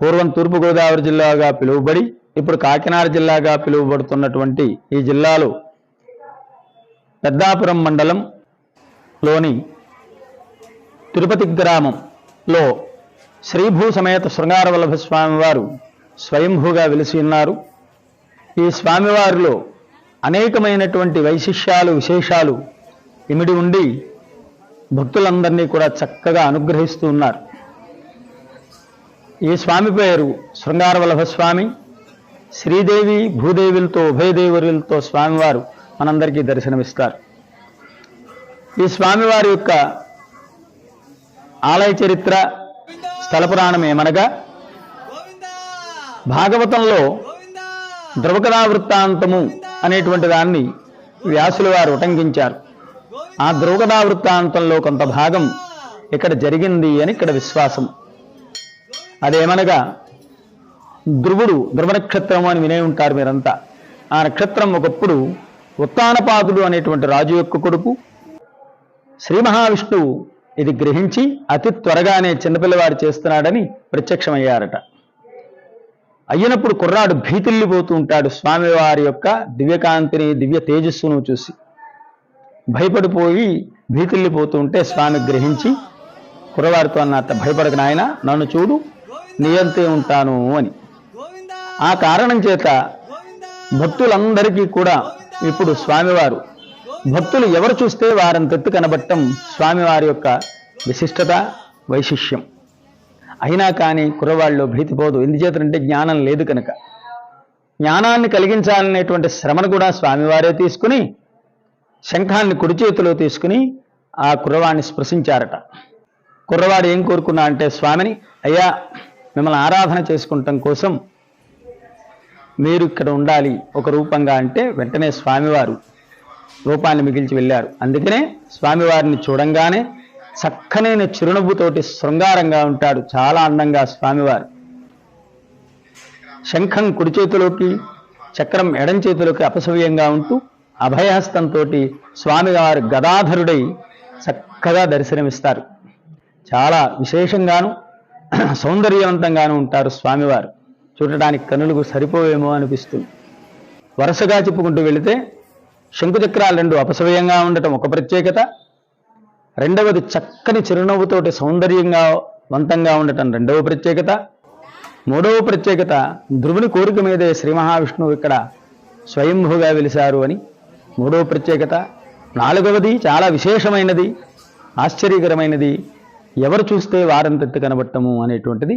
పూర్వం తూర్పుగోదావరి జిల్లాగా పిలువబడి ఇప్పుడు కాకినాడ జిల్లాగా పిలువబడుతున్నటువంటి ఈ జిల్లాలో పెద్దాపురం మండలంలోని తిరుపతి గ్రామంలో శ్రీభూ సమేత శృంగారవల్లభ స్వామివారు స్వయంభూగా వెలిసి ఉన్నారు. ఈ స్వామివారిలో అనేకమైనటువంటి వైశిష్యాలు విశేషాలు ఇమిడి ఉండి భక్తులందరినీ కూడా చక్కగా అనుగ్రహిస్తూ ఉన్నారు. ఈ స్వామి పేరు శృంగారవల్లభ స్వామి. శ్రీదేవి భూదేవులతో ఉభయదేవులతో స్వామివారు మనందరికీ దర్శనమిస్తారు. ఈ స్వామివారి యొక్క ఆలయ చరిత్ర స్థల పురాణం ఏమనగా? భాగవతంలో ద్రవకథా వృత్తాంతము అనేటువంటి దాన్ని వ్యాసులు వారు ఉటంకించారు. ఆ ద్రవకథా వృత్తాంతంలో కొంత భాగం ఇక్కడ జరిగింది అని ఇక్కడ విశ్వాసం. అదేమనగా ధ్రువుడు ధ్రువ నక్షత్రం అని వినే ఉంటారు మీరంతా. ఆ నక్షత్రం ఒకప్పుడు ఉత్తానపాదుడు అనేటువంటి రాజు యొక్క కొడుకు శ్రీ మహావిష్ణువు ఇది గ్రహించి అతి త్వరగానే చిన్నపిల్లవాడు చేస్తున్నాడని ప్రత్యక్షమయ్యారట. అయినప్పుడు కుర్రాడు భీతిల్లిపోతూ ఉంటాడు స్వామివారి యొక్క దివ్యకాంతిని దివ్య తేజస్సును చూసి. భయపడిపోయి భీతిల్లిపోతూ ఉంటే స్వామి గ్రహించి కుర్రవారితో అన్నట్ట భయపడక నాయన నన్ను చూడు నియంతే ఉంటాను అని. ఆ కారణం చేత భక్తులందరికీ కూడా ఇప్పుడు స్వామివారు. భక్తులు ఎవరు చూస్తే వారంతెత్తు కనబట్టం స్వామివారి యొక్క విశిష్టత వైశిష్యం అయినా కానీ కుర్రవాళ్ళు భీతిపోదు ఎందుచేతనంటే జ్ఞానం లేదు కనుక. జ్ఞానాన్ని కలిగించాలనేటువంటి శ్రమను కూడా స్వామివారే తీసుకుని శంఖాన్ని కుడి చేతిలో తీసుకుని ఆ కుర్రవాడిని స్పృశించారట. కుర్రవాడు ఏం కోరుకున్నా అంటే స్వామిని అయ్యా మిమ్మల్ని ఆరాధన చేసుకుంటాం కోసం మీరు ఇక్కడ ఉండాలి ఒక రూపంగా అంటే వెంటనే స్వామివారు రూపాన్ని మిగిల్చి వెళ్ళారు. అందుకనే స్వామివారిని చూడంగానే చక్కనైన చిరునవ్వుతోటి శృంగారంగా ఉంటాడు చాలా అందంగా స్వామివారు. శంఖం కుడి చేతిలోకి చక్రం ఎడం చేతిలోకి అపసవ్యంగా ఉంటూ అభయహస్తంతో స్వామివారు గదాధరుడై చక్కగా దర్శనమిస్తారు. చాలా విశేషంగాను సౌందర్యవంతంగాను ఉంటారు స్వామివారు. చూడటానికి కనులకు సరిపోవేమో అనిపిస్తుంది. వరుసగా చెప్పుకుంటూ వెళితే శంకుచక్రాలు రెండు అపసవ్యంగా ఉండటం ఒక ప్రత్యేకత. రెండవది చక్కని చిరునవ్వుతోటి సౌందర్యంగా వంతంగా ఉండటం రెండవ ప్రత్యేకత. మూడవ ప్రత్యేకత ధ్రువుని కోరిక మీదే శ్రీ మహావిష్ణువు ఇక్కడ స్వయంభూగా వెలిశారు అని. మూడవ ప్రత్యేకత నాలుగవది చాలా విశేషమైనది ఆశ్చర్యకరమైనది ఎవరు చూస్తే వారంతెత్తు కనబట్టము అనేటువంటిది